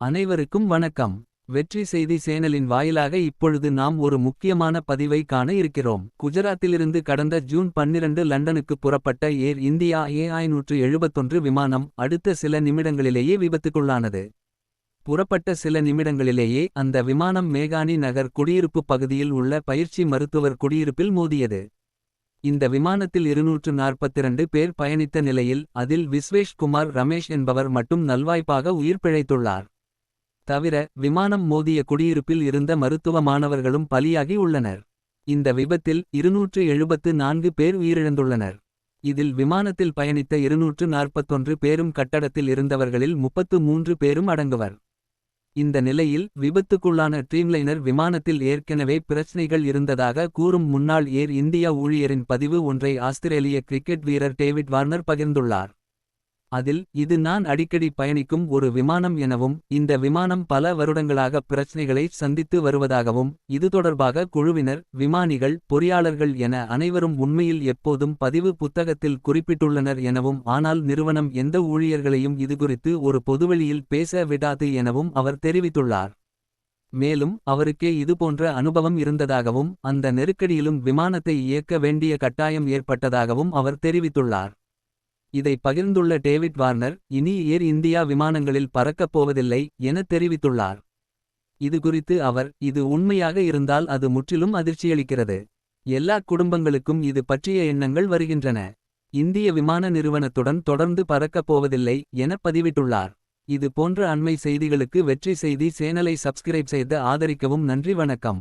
அனைவருக்கும் வணக்கம். வெற்றி செய்தி சேனலின் வாயிலாக இப்பொழுது நாம் ஒரு முக்கியமான பதிவை காண இருக்கிறோம். குஜராத்திலிருந்து கடந்த ஜூன் 12 லண்டனுக்கு புறப்பட்ட ஏர் இந்தியா ஏ ஐநூற்று எழுபத்தொன்று விமானம் அடுத்த சில நிமிடங்களிலேயே விபத்துக்குள்ளானது. புறப்பட்ட சில நிமிடங்களிலேயே அந்த விமானம் மேகானி நகர் குடியிருப்பு பகுதியில் உள்ள பயிற்சி மருத்துவர் குடியிருப்பில் மோதியது. இந்த விமானத்தில் இருநூற்று நாற்பத்திரண்டு பேர் பயணித்த நிலையில் அதில் விஸ்வேஷ் குமார் ரமேஷ் என்பவர் மட்டும் நல்வாய்ப்பாக உயிர் பிழைத்துள்ளார். தவிர விமானம் மோதிய குடியிருப்பில் இருந்த மருத்துவ மாணவர்களும் பலியாகி உள்ளனர். இந்த விபத்தில் இருநூற்று எழுபத்து நான்கு பேர் உயிரிழந்துள்ளனர். இதில் விமானத்தில் பயணித்த இருநூற்று நாற்பத்தொன்று பேரும் கட்டடத்தில் இருந்தவர்களில் முப்பத்து மூன்று பேரும் அடங்குவர். இந்த நிலையில் விபத்துக்குள்ளான ட்ரீம்லைனர் விமானத்தில் ஏற்கனவே பிரச்சினைகள் இருந்ததாக கூறும் முன்னாள் ஏர் இந்தியா ஊழியரின் பதிவு ஒன்றை ஆஸ்திரேலிய கிரிக்கெட் வீரர் டேவிட் வார்னர் பகிர்ந்துள்ளார். அதில் இது நான் அடிக்கடி பயணிக்கும் ஒரு விமானம் எனவும் இந்த விமானம் பல வருடங்களாக பிரச்சினைகளை சந்தித்து வருவதாகவும் இது தொடர்பாக குழுவினர் விமானிகள் பொறியாளர்கள் என அனைவரும் உண்மையில் எப்போதும் பதிவு புத்தகத்தில் குறிப்பிட்டுள்ளனர் எனவும் ஆனால் நிறுவனம் எந்த ஊழியர்களையும் இதுகுறித்து ஒரு பொதுவெளியில் பேச விடாது எனவும் அவர் தெரிவித்துள்ளார். மேலும் அவருக்கே இதுபோன்ற அனுபவம் இருந்ததாகவும் அந்த நெருக்கடியிலும் விமானத்தை இயக்க வேண்டிய கட்டாயம் ஏற்பட்டதாகவும் அவர் தெரிவித்துள்ளார். இதை பகிர்ந்துள்ள டேவிட் வார்னர் இனி ஏர் இந்தியா விமானங்களில் பறக்கப் போவதில்லை என தெரிவித்துள்ளார். இது குறித்து அவர் இது உண்மையாக இருந்தால் அது முற்றிலும் அதிர்ச்சியளிக்கிறது. எல்லா குடும்பங்களுக்கும் இது பற்றிய எண்ணங்கள் வருகின்றன. இந்திய விமான நிறுவனத்துடன் தொடர்ந்து பறக்கப் போவதில்லை என பதிவிட்டுள்ளார். இது போன்ற அண்மை செய்திகளுக்கு வெற்றி செய்தி சேனலை சப்ஸ்கிரைப் செய்து ஆதரிக்கவும் நன்றி வணக்கம்.